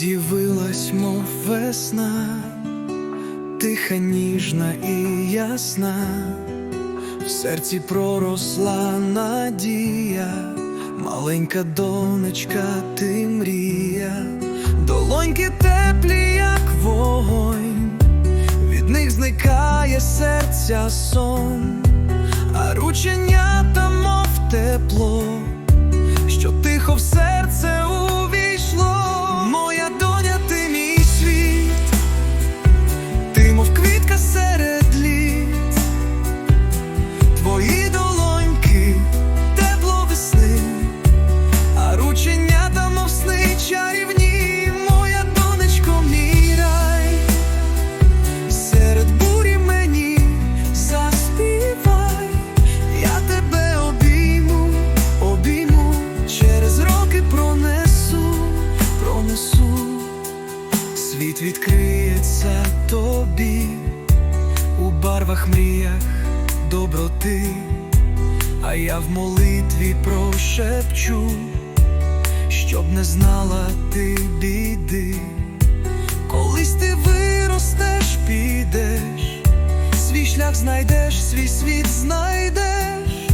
З'явилась, мов весна, тиха, ніжна і ясна, в серці проросла надія, маленька донечка, ти мрія, долоньки теплі, як вогонь, від них зникає серця сон, а рученята, мов тепло світ відкриється тобі. У барвах мріях доброти, а я в молитві прошепчу, щоб не знала ти біди. Колись ти виростеш, підеш, свій шлях знайдеш, свій світ знайдеш,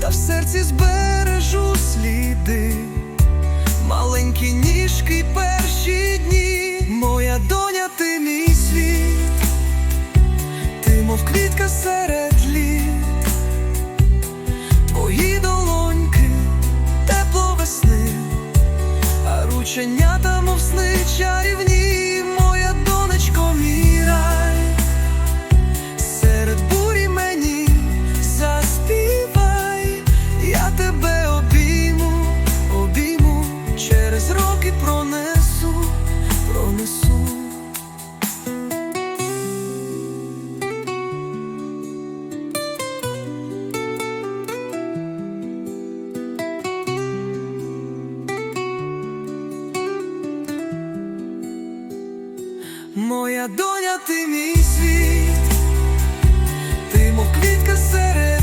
та в серці збережу мов квітка Моя доня, ти мій світ, ти мов квітка серед